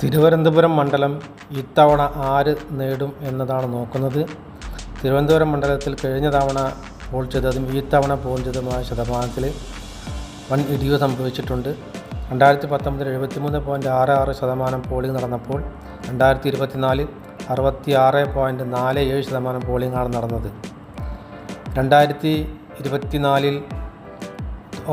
തിരുവനന്തപുരം മണ്ഡലം ഇത്തവണ ആര് നേടും എന്നതാണ് നോക്കുന്നത്. തിരുവനന്തപുരം മണ്ഡലത്തിൽ കഴിഞ്ഞ തവണ പോൾ ചെയ്തതും ഈ തവണ പോൾ ചെയ്തതുമായ ശതമാനത്തിൽ വൻ ഇടിവ് സംഭവിച്ചിട്ടുണ്ട്. രണ്ടായിരത്തി പത്തൊമ്പതിൽ എഴുപത്തിമൂന്ന് പോയിന്റ് ആറ് ആറ് ശതമാനം പോളിംഗ് നടന്നപ്പോൾ രണ്ടായിരത്തി ഇരുപത്തിനാലിൽ അറുപത്തി ആറ് പോയിന്റ് നാല് ഏഴ് ശതമാനം പോളിംഗാണ് നടന്നത്. രണ്ടായിരത്തി ഇരുപത്തിനാലിൽ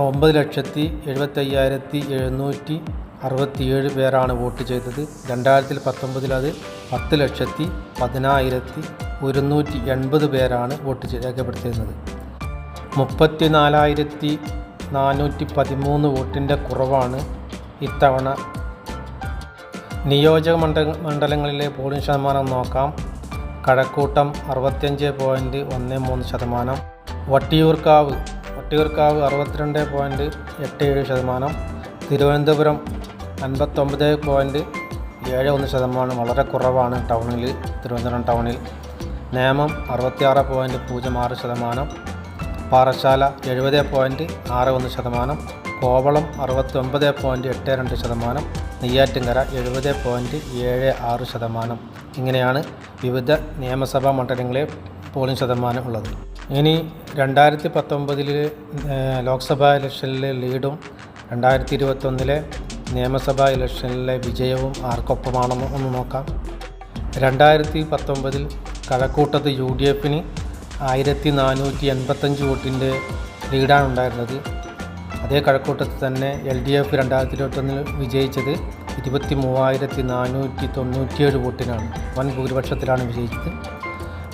ഒമ്പത് ലക്ഷത്തി എഴുപത്തയ്യായിരത്തി എഴുന്നൂറ്റി അറുപത്തിയേഴ് പേരാണ് വോട്ട് ചെയ്തത്. രണ്ടായിരത്തി പത്തൊമ്പതിൽ അത് പത്ത് ലക്ഷത്തി പതിനായിരത്തി ഒരുന്നൂറ്റി എൺപത് പേരാണ് വോട്ട് രേഖപ്പെടുത്തിയിരുന്നത്. മുപ്പത്തി നാലായിരത്തി നാനൂറ്റി പതിമൂന്ന് വോട്ടിന്റെ കുറവാണ് ഇത്തവണ. നിയോജക മണ്ഡ മണ്ഡലങ്ങളിലെ പോളിംഗ് ശതമാനം നോക്കാം. കഴക്കൂട്ടം അറുപത്തിയഞ്ച് പോയിന്റ് ഒന്ന് മൂന്ന് ശതമാനം. വട്ടിയൂർക്കാവ് വട്ടിയൂർക്കാവ് അറുപത്തിരണ്ട് പോയിന്റ് എട്ട് ഏഴ് ശതമാനം. തിരുവനന്തപുരം അൻപത്തൊമ്പത് പോയിന്റ് ഏഴ് ഒന്ന് ശതമാനം വളരെ കുറവാണ് ടൗണിൽ തിരുവനന്തപുരം ടൗണിൽ. നേമം അറുപത്തിയാറ് പോയിന്റ് പൂജ്യം ആറ് ശതമാനം. പാറശാല എഴുപത് പോയിന്റ് ആറ് ഒന്ന് ശതമാനം. കോവളം അറുപത്തൊമ്പത് പോയിന്റ് എട്ട് രണ്ട് ശതമാനം. നെയ്യാറ്റിൻകര എഴുപത് പോയിന്റ് ഏഴ് ആറ് ശതമാനം. ഇങ്ങനെയാണ് വിവിധ നിയമസഭാ മണ്ഡലങ്ങളെ പോളിംഗ് ശതമാനം ഉള്ളത്. ഇനി രണ്ടായിരത്തി പത്തൊമ്പതിൽ ലോക്സഭാ ഇലക്ഷനിലെ ലീഡും രണ്ടായിരത്തി ഇരുപത്തൊന്നിലെ നിയമസഭാ ഇലക്ഷനിലെ വിജയവും ആർക്കൊപ്പമാണെന്ന് ഒന്ന് നോക്കാം. രണ്ടായിരത്തി പത്തൊമ്പതിൽ കഴക്കൂട്ടത്ത് യു ഡി എഫിന് ആയിരത്തി നാനൂറ്റി എൺപത്തഞ്ച് വോട്ടിന്റെ ലീഡാണ് ഉണ്ടായിരുന്നത് അതേ കഴക്കൂട്ടത്ത് തന്നെ എൽ ഡി എഫ് രണ്ടായിരത്തി ഇരുപത്തൊന്നിൽ വിജയിച്ചത് ഇരുപത്തി മൂവായിരത്തി നാനൂറ്റി തൊണ്ണൂറ്റിയേഴ് വോട്ടിനാണ്. വൻ ഭൂരിപക്ഷത്തിലാണ് വിജയിച്ചത്.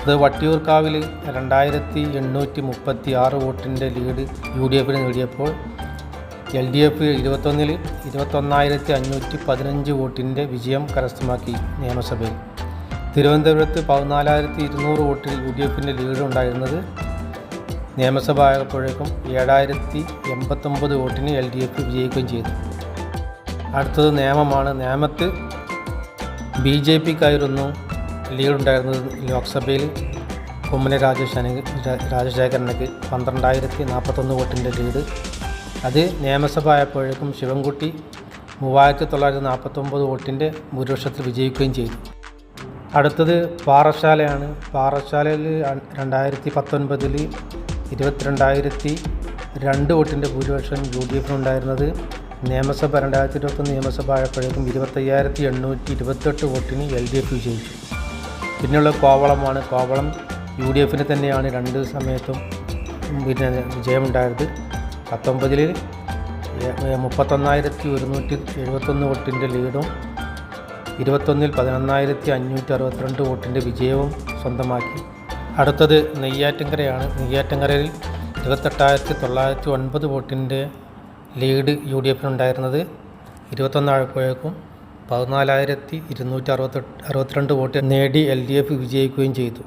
അത് വട്ടിയൂർക്കാവിൽ രണ്ടായിരത്തി എണ്ണൂറ്റി മുപ്പത്തി ആറ് വോട്ടിന്റെ ലീഡ് യു ഡി എഫിന് നേടിയപ്പോൾ എൽ ഡി എഫ് ഇരുപത്തൊന്നിൽ ഇരുപത്തൊന്നായിരത്തി അഞ്ഞൂറ്റി പതിനഞ്ച് വോട്ടിന്റെ വിജയം കരസ്ഥമാക്കി നിയമസഭയിൽ. തിരുവനന്തപുരത്ത് പതിനാലായിരത്തി ഇരുന്നൂറ് വോട്ടിൽ യു ഡി എഫിന്റെ ലീഡ് ഉണ്ടായിരുന്നത് നിയമസഭ ആയപ്പോഴേക്കും ഏഴായിരത്തി എൺപത്തൊമ്പത് വോട്ടിന് എൽ ഡി എഫ് വിജയിക്കുകയും ചെയ്തു. അടുത്തത് നിയമമാണ്. നിയമത്ത് ബി ജെ പിക്കായിരുന്നു ലീഡ് ഉണ്ടായിരുന്നത് ലോക്സഭയിൽ. കുമ്മന രാജശേഖരന് രാജശേഖരനക്ക് പന്ത്രണ്ടായിരത്തി നാൽപ്പത്തൊന്ന് വോട്ടിന്റെ ലീഡ് അത് നിയമസഭ ആയപ്പോഴേക്കും ശിവൻകുട്ടി മൂവായിരത്തി തൊള്ളായിരത്തി നാൽപ്പത്തൊമ്പത് വോട്ടിന്റെ ഭൂരിപക്ഷത്തിൽ വിജയിക്കുകയും ചെയ്തു. അടുത്തത് പാറശാലയാണ് പാറശാലയിൽ രണ്ടായിരത്തി പത്തൊൻപതിൽ ഇരുപത്തിരണ്ടായിരത്തി രണ്ട് വോട്ടിന്റെ ഭൂരിപക്ഷം യു ഡി എഫിനുണ്ടായിരുന്നത്. നിയമസഭ രണ്ടായിരത്തി ഇരുപത്തൊന്ന് നിയമസഭ ആയപ്പോഴേക്കും ഇരുപത്തയ്യായിരത്തി എണ്ണൂറ്റി ഇരുപത്തെട്ട് വോട്ടിന് എൽ ഡി എഫ് വിജയിച്ചു. പിന്നെയുള്ള കോവളമാണ് കോവളം യു ഡി എഫിന് തന്നെയാണ് രണ്ട് സമയത്തും പിന്നെ വിജയമുണ്ടായത്. പത്തൊമ്പതിൽ മുപ്പത്തൊന്നായിരത്തി ഒരുന്നൂറ്റി എഴുപത്തൊന്ന് വോട്ടിന്റെ ലീഡും ഇരുപത്തൊന്നിൽ പതിനൊന്നായിരത്തി അഞ്ഞൂറ്റി അറുപത്തിരണ്ട് വോട്ടിന്റെ വിജയവും സ്വന്തമാക്കി. അടുത്തത് നെയ്യാറ്റിൻകരയാണ്. നെയ്യാറ്റിൻകരയിൽ ഇരുപത്തെട്ടായിരത്തി തൊള്ളായിരത്തി ഒൻപത് വോട്ടിന്റെ ലീഡ് യു ഡി എഫിനുണ്ടായിരുന്നത്. ഇരുപത്തൊന്നാഴപ്പോഴേക്കും പതിനാലായിരത്തി ഇരുന്നൂറ്റി അറുപത്തെട്ട് അറുപത്തിരണ്ട് വോട്ട് നേടി എൽ ഡി എഫ് വിജയിക്കുകയും ചെയ്തു.